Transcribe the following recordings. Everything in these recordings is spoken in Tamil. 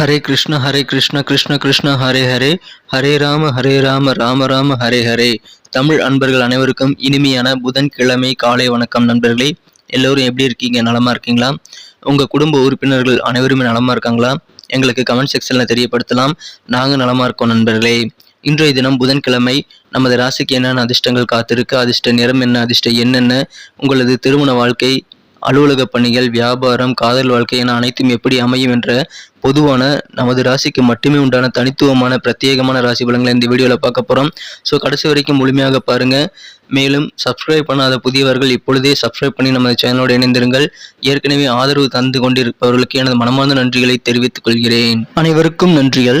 ஹரே கிருஷ்ண ஹரே கிருஷ்ண கிருஷ்ண கிருஷ்ண ஹரே ஹரே. ஹரே ராம ஹரே ராம ராம ராம ஹரே ஹரே. தமிழ் அன்பர்கள் அனைவருக்கும் இனிமையான புதன்கிழமை காலை வணக்கம் நண்பர்களே. எல்லோரும் எப்படி இருக்கீங்க? நலமா இருக்கீங்களா? உங்க குடும்ப உறுப்பினர்கள் அனைவருமே நலமா இருக்காங்களா? எங்களுக்கு கமெண்ட் செக்ஷன்ல தெரியப்படுத்தலாம். நாங்கள் நலமா இருக்கோம் நண்பர்களே. இன்றைய தினம் புதன்கிழமை. நமது ராசிக்கு என்னென்ன அதிர்ஷ்டங்கள் காத்திருக்கு? அதிர்ஷ்ட நிறம் என்ன? அதிர்ஷ்ட என்னென்ன உங்களது திருமண வாழ்க்கை அலுவலக பணிகள் வியாபாரம் காதல் வாழ்க்கை என அனைத்தும் எப்படி அமையும் என்ற பொதுவான நமது ராசிக்கு மட்டுமே உண்டான தனித்துவமான பிரத்யேகமான ராசி பலன்களை இந்த வீடியோவில் பார்க்க போகிறோம் ஸோ கடைசி வரைக்கும் முழுமையாக பாருங்கள் மேலும் சப்ஸ்கிரைப் பண்ணாத புதியவர்கள் இப்பொழுதே சப்ஸ்கிரைப் பண்ணி நமது சேனலோடு இணைந்திருங்கள். ஏற்கனவே ஆதரவு தந்து கொண்டிருப்பவர்களுக்கு எனது மனமார்ந்த நன்றிகளை தெரிவித்துக் கொள்கிறேன். அனைவருக்கும் நன்றிகள்.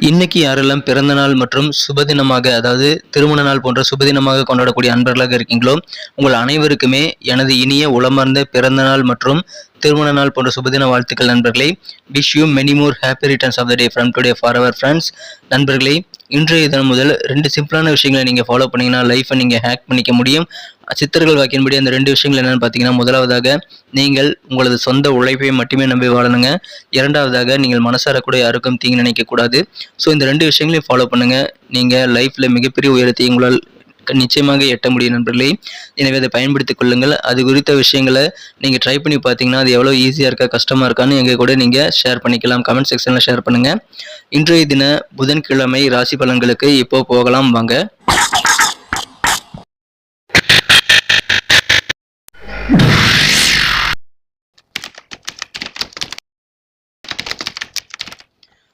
இன்னைக்கு யாரெல்லாம் பிறந்த நாள் மற்றும் சுபதினமாக அதாவது திருமண நாள் போன்ற சுபதினமாக கொண்டாடக்கூடிய அன்பர்களாக இருக்கீங்களோ உங்கள் அனைவருக்குமே எனது இனிய உளமார்ந்த பிறந்த நாள் மற்றும் திருமண நாள் போன்ற சுபதின வாழ்த்துக்கள் நண்பர்களே. Wish you many more happy returns of the day from today for our friends நண்பர்களே இன்றைய தினம் முதல் ரெண்டு சிம்பிளான விஷயங்களை நீங்கள் ஃபாலோ பண்ணிங்கன்னா லைஃப்பை நீங்கள் ஹேக் பண்ணிக்க முடியும். சித்தர்கள் வாக்கின்படி அந்த ரெண்டு விஷயங்கள் என்னென்னு பார்த்தீங்கன்னா முதலாவதாக நீங்கள் உங்களது சொந்த உழைப்பை மட்டுமே நம்பி வாழணுங்க. இரண்டாவதாக நீங்கள் மனசார கூட யாருக்கும் தீங்கு நினைக்கக்கூடாது. ஸோ இந்த ரெண்டு விஷயங்களையும் ஃபாலோ பண்ணுங்கள் நீங்கள் லைஃப்பில் மிகப்பெரிய உயரத்தை உங்களால் நிச்சயமாக எட்ட முடியும் நண்பர்களே. எனவே அதை பயன்படுத்திக் கொள்ளுங்கள். அது குறித்த விஷயங்களை நீங்கள் ட்ரை பண்ணி பார்த்தீங்கன்னா அது எவ்வளோ ஈஸியாக இருக்கா கஷ்டமாக இருக்கான்னு எங்கள் கூட நீங்கள் ஷேர் பண்ணிக்கலாம். கமெண்ட் செக்ஷனில் ஷேர் பண்ணுங்கள் இன்றைய தின புதன்கிழமை ராசி பலன்களுக்கு இப்போ போகலாம் வாங்க.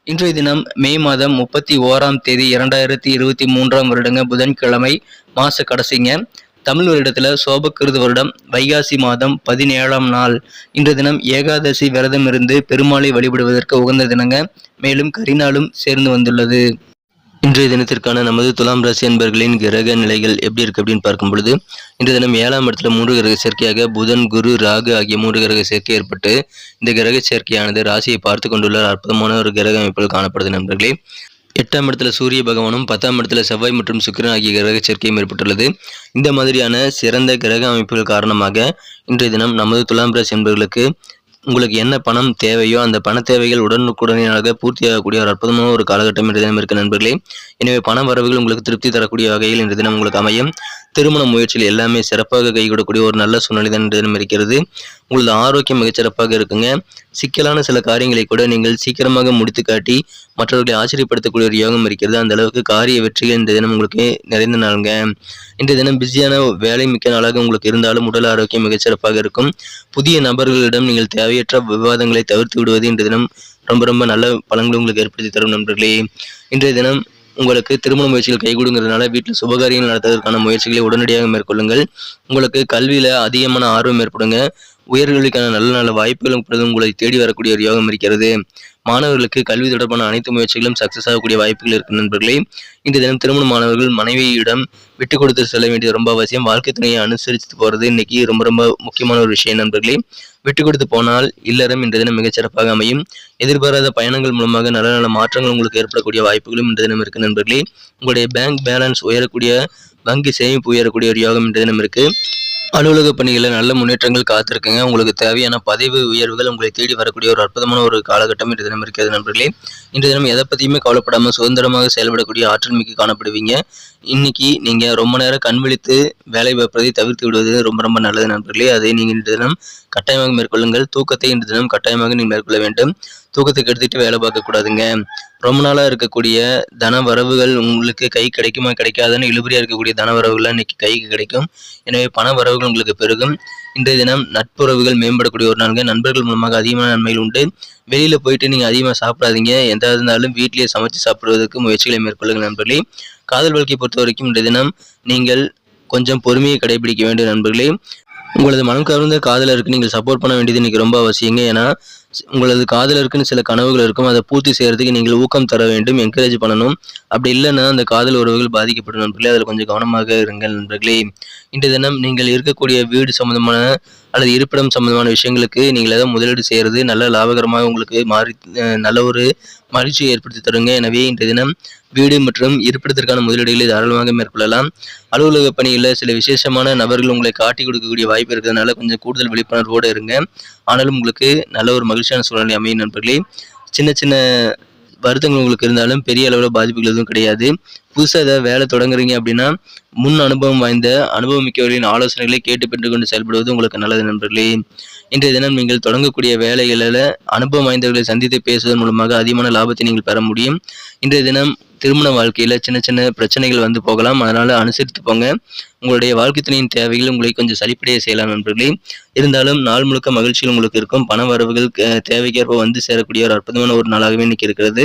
இன்றைய தினம் மே மாதம் முப்பத்தி ஓராம் தேதி இரண்டாயிரத்தி இருபத்தி மூன்றாம் வருடங்க புதன்கிழமை மாச கடைசிங்க. தமிழ் வருடத்தில் சோபக்கிருது வருடம் வைகாசி மாதம் பதினேழாம் நாள். இன்றைய தினம் ஏகாதசி விரதம் இருந்து பெருமாளை வழிபடுவதற்கு உகந்த தினங்க. மேலும் கரிநாளும் சேர்ந்து வந்துள்ளது. இன்றைய தினத்திற்கான நமது துலாம் ராசி என்பர்களின் கிரக நிலைகள் எப்படி இருக்கு அப்படின்னு பார்க்கும் பொழுது இன்றைய தினம் ஏழாம் இடத்துல மூன்று கிரக சேர்க்கையாக புதன் குரு ராகு ஆகிய மூன்று கிரக சேர்க்கை ஏற்பட்டு இந்த கிரக சேர்க்கையானது ராசியை பார்த்து கொண்டுள்ள அற்புதமான ஒரு கிரக அமைப்பில் காணப்படுது நண்பர்களே. எட்டாம் இடத்துல சூரிய பகவானும் பத்தாம் இடத்துல செவ்வாய் மற்றும் சுக்கிரன் ஆகிய கிரக சேர்க்கையும் ஏற்பட்டுள்ளது. இந்த மாதிரியான சிறந்த கிரக அமைப்புகள் காரணமாக இன்றைய தினம் நமது துலாம் ராசி என்பவர்களுக்கு உங்களுக்கு என்ன பணம் தேவையோ அந்த பண தேவைகள் உடனுக்குடனாக பூர்த்தியாகக்கூடிய ஒரு அற்புதமான ஒரு காலகட்டம் இன்று தினம் இருக்க நண்பர்களே. எனவே பண வரவுகள் உங்களுக்கு திருப்தி தரக்கூடிய வகையில் இன்று தினம் உங்களுக்கு அமையும். திருமண முயற்சியில் எல்லாமே சிறப்பாக கைகூடக்கூடிய ஒரு நல்ல சூழ்நிலை தான் இன்று தினம் இருக்கிறது. உங்களது ஆரோக்கியம் மிகச்சிறப்பாக இருக்குங்க. சிக்கலான சில காரியங்களை கூட நீங்கள் சீக்கிரமாக முடித்து காட்டி மற்றவர்களை ஆச்சரியப்படுத்தக்கூடிய ஒரு யோகம் இருக்கிறது. அந்த அளவுக்கு காரிய வெற்றிகள் இந்த தினம் உங்களுக்கு நிறைந்த நாளுங்க. இன்றைய தினம் பிஸியான வேலை மிக்க நாளாக உங்களுக்கு இருந்தாலும் உடல் ஆரோக்கியம் மிகச்சிறப்பாக இருக்கும். புதிய நபர்களிடம் நீங்கள் தேவை தேவையற்ற விவாதங்களை தவிர்த்து விடுவது இன்றைய தினம் ரொம்ப ரொம்ப நல்ல பலன்களை உங்களுக்கு ஏற்படுத்தி தரும் நண்பர்களே. இன்றைய தினம் உங்களுக்கு திருமண முயற்சிகள் கைகூடுங்கிறதுனால வீட்டில் சுபகாரியங்கள் நடத்துவதற்கான முயற்சிகளை உடனடியாக மேற்கொள்ளுங்கள். உங்களுக்கு கல்வியில் அதிகமான ஆர்வம் ஏற்படுங்க. உயர்கல்விக்கான நல்ல நல்ல வாய்ப்புகளும் உங்களை தேடி வரக்கூடிய ஒரு யோகம் இருக்கிறது. மாணவர்களுக்கு கல்வி தொடர்பான அனைத்து முயற்சிகளும் சக்சஸ் ஆகக்கூடிய வாய்ப்புகள் இருக்கு நண்பர்களே. இந்த தினம் திருமண மாணவர்கள் மனைவியிடம் விட்டு கொடுத்து செல்ல வேண்டியது ரொம்ப அவசியம். வாழ்க்கை துணையை அனுசரித்து போகிறது இன்னைக்கு ரொம்ப ரொம்ப முக்கியமான ஒரு விஷயம் நண்பர்களே. விட்டு கொடுத்து போனால் இல்லறம் இன்ற தினம் மிகச்சிறப்பாக அமையும். எதிர்பாராத பயணங்கள் மூலமாக நல்ல நல்ல மாற்றங்கள் உங்களுக்கு ஏற்படக்கூடிய வாய்ப்புகளும் இன்று தினம் இருக்கு நண்பர்களே. உங்களுடைய பேங்க் பேலன்ஸ் உயரக்கூடிய வங்கி சேமிப்பு உயரக்கூடிய ஒரு யோகம் இன்று தினம் இருக்கு. அலுவலக பணிகளில் நல்ல முன்னேற்றங்கள் காத்திருக்குங்க. உங்களுக்கு தேவையான பதவி உயர்வுகள் உங்களை தேடி வரக்கூடிய ஒரு அற்புதமான ஒரு காலகட்டம் இன்று தினம் இருக்கிறது நண்பர்களே. இன்று தினம் எதை பற்றியுமே கவலைப்படாமல் சுதந்திரமாக செயல்படக்கூடிய ஆற்றல் மிக்க காணப்படுவீங்க. இன்னைக்கு நீங்கள் ரொம்ப நேரம் கண் விழித்து வேலை பார்ப்பதை தவிர்த்து விடுவது ரொம்ப ரொம்ப நல்லது நண்பர்களே. அதை நீங்கள் இன்று தினம் கட்டாயமாக மேற்கொள்ளுங்கள். தூக்கத்தை இன்று தினம் கட்டாயமாக நீங்கள் மேற்கொள்ள வேண்டும். தூக்கத்துக்கு கெடுத்துட்டு வேலை பார்க்கக்கூடாதுங்க. ரொம்ப நாளாக இருக்கக்கூடிய தன வரவுகள் உங்களுக்கு கை கிடைக்குமா கிடைக்காதுன்னு இழுபறியாக இருக்கக்கூடிய தன வரவுகள்லாம் இன்னைக்கு கைக்கு கிடைக்கும். எனவே பண வரவுகள் உங்களுக்கு பெருகும். இன்றைய தினம் நட்புறவுகள் மேம்படக்கூடிய ஒரு நாளுங்க. நண்பர்கள் மூலமாக அதிகமான நன்மைகள் உண்டு. வெளியில் போயிட்டு நீங்கள் அதிகமாக சாப்பிடாதீங்க. எந்த இருந்தாலும் வீட்டிலேயே சமைச்சு சாப்பிடுவதற்கு முயற்சிகளை மேற்கொள்ளுங்கள் நண்பர்களே. காதல் வாழ்க்கையை பொறுத்த வரைக்கும் இன்றைய தினம் நீங்கள் கொஞ்சம் பொறுமையை கடைபிடிக்க வேண்டும் நண்பர்களே. உங்களது மனம் கவர்ந்த காதலருக்கு நீங்கள் சப்போர்ட் பண்ண வேண்டியது இன்றைக்கி ரொம்ப அவசியங்க. ஏன்னா உங்களது காதலருக்குன்னு சில கனவுகள் இருக்கும். அதை பூர்த்தி செய்யறதுக்கு நீங்கள் ஊக்கம் தர வேண்டும் என்கரேஜ் பண்ணணும். அப்படி இல்லைன்னா அந்த காதல் உறவுகள் பாதிக்கப்படும் நண்பர்களே. அதில் கொஞ்சம் கவனமாக இருங்கள் நண்பர்களே. இன்றைய தினம் நீங்கள் இருக்கக்கூடிய வீடு சம்பந்தமான அல்லது இருப்பிடம் சம்பந்தமான விஷயங்களுக்கு நீங்கள் ஏதாவது முதலீடு செய்கிறது நல்ல லாபகரமாக உங்களுக்கு மாறி நல்ல ஒரு மகிழ்ச்சியை ஏற்படுத்தி தருங்க. எனவே இன்றைய தினம் வீடு மற்றும் இருப்பிடத்திற்கான முதலீடுகளை தாராளமாக மேற்கொள்ளலாம். அலுவலக பணியில் சில விசேஷமான நபர்கள் உங்களை காட்டி கொடுக்கக்கூடிய வாய்ப்பு இருக்கிறதுனால கொஞ்சம் கூடுதல் விழிப்புணர்வோடு இருங்க. ஆனாலும் உங்களுக்கு நல்ல ஒரு மகிழ்ச்சி மகிழ்ச்சியான சூழ்நிலை அமையும் நண்பர்களே. சின்ன சின்ன வருத்தங்கள் உங்களுக்கு இருந்தாலும் பெரிய அளவில் பாதிப்புகள் எதுவும் கிடையாது. புதுசாக ஏதாவது வேலை தொடங்குறீங்க அப்படின்னா முன் அனுபவம் வாய்ந்த அனுபவம் மிக்கவர்களின் ஆலோசனைகளை கேட்டு பெற்றுக்கொண்டு செயல்படுவது உங்களுக்கு நல்லது நண்பர்களே. இன்றைய தினம் நீங்கள் தொடங்கக்கூடிய வேலைகளில் அனுபவம் வாய்ந்தவர்களை சந்தித்து பேசுவதன் மூலமாக அதிகமான லாபத்தை நீங்கள் பெற முடியும். இன்றைய தினம் திருமண வாழ்க்கையில் சின்ன சின்ன பிரச்சனைகள் வந்து போகலாம். அதனால் அனுசரித்து போங்க. உங்களுடைய வாழ்க்கை துணையின் தேவைகள் உங்களை கொஞ்சம் சரிப்படைய செய்யலாம் நண்பர்களே. இருந்தாலும் நாள் முழுக்க மகிழ்ச்சிகள் உங்களுக்கு இருக்கும். பண வரவுகள் தேவைக்கேற்ப வந்து சேரக்கூடிய ஒரு அற்புதமான ஒரு நாளாகவே இன்னைக்கு இருக்கிறது.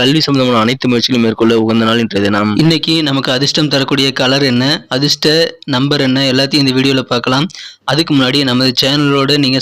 கல்வி சம்பந்தமான அனைத்து முயற்சிகளும் மேற்கொள்ள உகந்த நாள் இன்றைய தினம். இன்னைக்கு நமக்கு அதிர்ஷ்டம் தரக்கூடிய கலர் என்ன? அதிர்ஷ்ட நம்பர் என்ன? எல்லாத்தையும் இந்த வீடியோவில் பார்க்கலாம். அதுக்கு முன்னாடி நமது சேனலோட நீங்கள்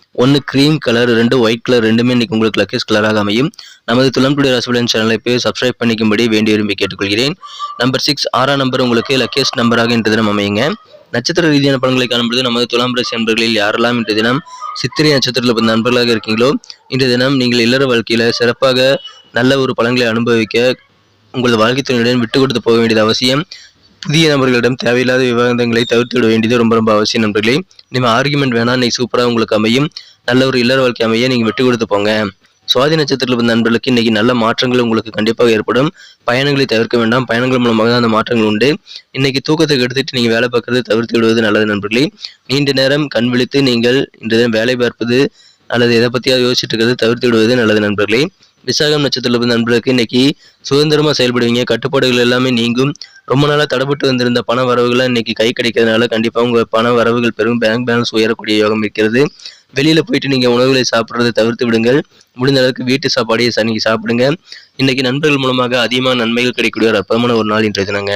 ஒன்று க்ரீம் கலர் ரெண்டு ஒயிட் கலர் ரெண்டுமே இன்னைக்கு உங்களுக்கு லக்கேஸ் கலராக அமையும். நமது துளம்புடி டுடே ராசிபலன் சேனலை போய் சப்ஸ்கிரைப் பண்ணிக்கும்படி வேண்டி விரும்பி கேட்டுக்கொள்கிறேன். நம்பர் சிக்ஸ் ஆறாம் நம்பர் உங்களுக்கு லக்கேஸ்ட் நம்பராக இன்று தினம் அமையுங்க. நட்சத்திர ரீதியான படங்களை காணும்பொழுது நமது துலாம் ராசி நண்பர்களில் யாரெல்லாம் இன்றைய தினம் சித்திரை நட்சத்திரத்தில் பிறந்த நண்பர்களாக இருக்கீங்களோ இன்றைய தினம் நீங்கள் இல்லற வாழ்க்கையில் சிறப்பாக நல்ல ஒரு பலன்களை அனுபவிக்க உங்கள் வாழ்க்கை துணையுடன் விட்டு கொடுத்து போக வேண்டியது அவசியம். புதிய நபர்களிடம் தேவையில்லாத விவாதங்களை தவிர்த்துவிட வேண்டியது ரொம்ப ரொம்ப அவசியம் நண்பர்களே. நம்ம ஆர்குமெண்ட் வேணால் இன்னைக்கு சூப்பராக உங்களுக்கு அமையும். நல்ல ஒரு இல்லற வாழ்க்கை அமைய நீங்கள் விட்டு கொடுத்து போங்க. சுவாதி நட்சத்திரத்தில் இருந்த நண்பர்களுக்கு இன்னைக்கு நல்ல மாற்றங்கள் உங்களுக்கு கண்டிப்பாக ஏற்படும். பயணங்களை தவிர்க்க வேண்டாம். பயணங்கள் மூலமாக தான் அந்த மாற்றங்கள் உண்டு. இன்னைக்கு தூக்கத்தை எடுத்துட்டு நீங்கள் வேலை பார்க்கறது தவிர்த்து விடுவது நல்லது நண்பர்களே. நீண்ட நேரம் கண் விழித்து நீங்கள் இன்று தினம் வேலை பார்ப்பது அல்லது எதை பற்றியாவது யோசிச்சுட்டு இருக்கிறது தவிர்த்து விடுவது நல்லது நண்பர்களே. விசாகம் நட்சத்திரத்தில் இருந்த நண்பர்களுக்கு இன்னைக்கு சுதந்திரமாக செயல்படுவீங்க. கட்டுப்பாடுகள் எல்லாமே நீங்கும். ரொம்ப நாளாக தடைப்பட்டு வந்திருந்த பண வரவுகளை இன்னைக்கு கை கிடைக்கிறதுனால கண்டிப்பாக உங்கள் பண வரவுகள் பெரும் பேங்க் பேலன்ஸ் உயரக்கூடிய யோகம் இருக்கிறது. வெளியில் போயிட்டு நீங்கள் உணவுகளை சாப்பிட்றதை தவிர்த்து விடுங்கள். முடிந்த அளவுக்கு வீட்டு சாப்பாடையே சனிக்கு சாப்பிடுங்க. இன்னைக்கு நண்பர்கள் மூலமாக அதிகமான நன்மைகள் கிடைக்கக்கூடிய ஒரு அற்பமான ஒரு நாள் இன்றைய தினங்க.